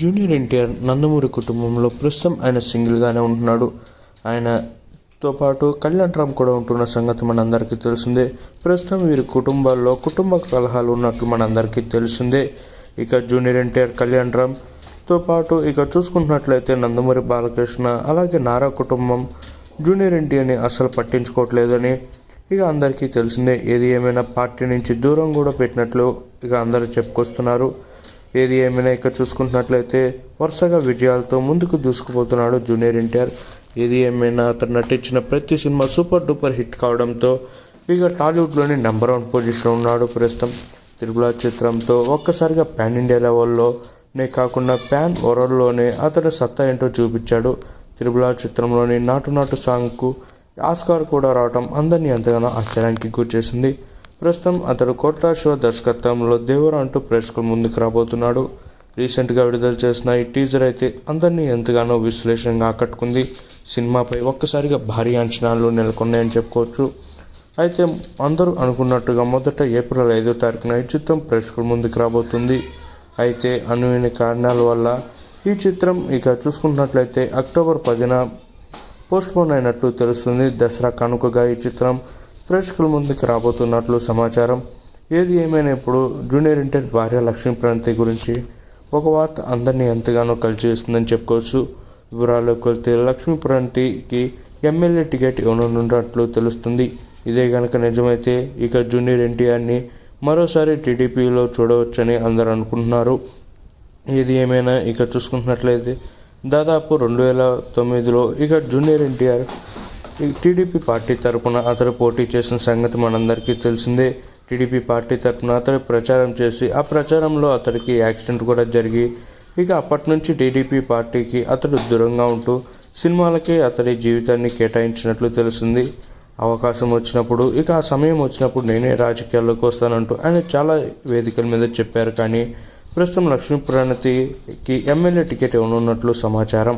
Junior NTR Nandamuri కుటుంబంలో ప్రస్తుతం ఆయన సింగిల్గానే ఉంటున్నాడు. ఆయనతో పాటు కళ్యాణ్ రామ్ కూడా ఉంటున్న సంగతి మనందరికీ తెలిసిందే. ప్రస్తుతం వీరి కుటుంబాల్లో కుటుంబ కలహాలు ఉన్నట్లు మనందరికీ తెలిసిందే. ఇక జూనియర్ ఎన్టీఆర్ కళ్యాణ్ రామ్తో పాటు ఇక చూసుకుంటున్నట్లయితే నందమూరి బాలకృష్ణ అలాగే నారా కుటుంబం జూనియర్ ఎన్టీఆర్ని అసలు పట్టించుకోవట్లేదని ఇక అందరికీ తెలిసిందే. ఏది ఏమైనా పార్టీ నుంచి దూరం కూడా పెట్టినట్లు ఇక అందరూ చెప్పుకొస్తున్నారు. ఏది ఏమైనా ఇక్కడ చూసుకుంటున్నట్లయితే వరుసగా విజయాలతో ముందుకు దూసుకుపోతున్నాడు జూనియర్ ఎన్టీఆర్ ఏది ఏమైనా అతను నటించిన ప్రతి సినిమా సూపర్ డూపర్ హిట్ కావడంతో ఇక టాలీవుడ్లోని నెంబర్ వన్ పొజిషన్లో ఉన్నాడు ప్రస్తుతం. త్రిపుల చిత్రంతో ఒక్కసారిగా పాన్ ఇండియా లెవెల్లో నే కాకుండా ప్యాన్ వరల్డ్లోనే అతడు సత్తా ఏంటో చూపించాడు. త్రిపుల చిత్రంలోని నాటు నాటు సాంగ్కు ఆస్కార్ కూడా రావటం అందరినీ ఎంతగానో ఆశ్చర్యానికి గురిచేసింది ప్రస్తుతం అతడు కోట్లా శివ దర్శకత్వంలో దేవర అంటూ ప్రేక్షకుల ముందుకు రాబోతున్నాడు. రీసెంట్గా విడుదల చేసిన ఈ టీజర్ అయితే అందరినీ ఎంతగానో విశ్లేషణగా ఆకట్టుకుంది. సినిమాపై ఒక్కసారిగా భారీ అంచనాలు నెలకొన్నాయని చెప్పుకోవచ్చు. అయితే అందరూ అనుకున్నట్టుగా మొదట ఏప్రిల్ ఐదో తారీఖున ఈ చిత్రం ప్రేక్షకుల ముందుకు రాబోతుంది. అయితే అనువైన కారణాల వల్ల ఈ చిత్రం ఇక చూసుకున్నట్లయితే అక్టోబర్ పదిన పోస్ట్పోన్ అయినట్లు తెలుస్తుంది. దసరా కానుకగా ఈ చిత్రం ప్రేక్షకుల ముందుకు రాబోతున్నట్లు సమాచారం. ఏది ఏమైనా ఇప్పుడు జూనియర్ ఇంటర్ భార్య లక్ష్మీ ప్రణతి గురించి ఒక వార్త అందరినీ ఎంతగానో కలిసివేస్తుందని చెప్పుకోవచ్చు. వివరాల్లోకి వెళ్తే లక్ష్మీప్రాంతికి ఎమ్మెల్యే టికెట్ ఇవ్వనున్నట్లు తెలుస్తుంది. ఇదే కనుక నిజమైతే ఇక జూనియర్ ఎన్టీఆర్ని మరోసారి టీడీపీలో చూడవచ్చని అందరూ అనుకుంటున్నారు. ఏది ఏమైనా ఇక చూసుకుంటున్నట్లయితే దాదాపు రెండు వేల తొమ్మిదిలో ఇక జూనియర్ ఎన్టీఆర్ టీడీపీ పార్టీ తరపున అతడు పోటీ చేసిన సంగతి మనందరికీ తెలిసిందే. టీడీపీ పార్టీ తరపున అతడు ప్రచారం చేసి ఆ ప్రచారంలో అతడికి యాక్సిడెంట్ కూడా జరిగి ఇక అప్పటి నుంచి టీడీపీ పార్టీకి అతడు దూరంగా ఉంటూ సినిమాలకే అతడి జీవితాన్ని కేటాయించినట్లు తెలిసింది. అవకాశం వచ్చినప్పుడు ఇక ఆ సమయం వచ్చినప్పుడు నేనే రాజకీయాల్లోకి వస్తానంటూ ఆయన చాలా వేదికల మీద చెప్పారు కానీ ప్రస్తుతం లక్ష్మీ ప్రణతికి ఎమ్మెల్యే టికెట్ ఇవ్వనున్నట్లు సమాచారం.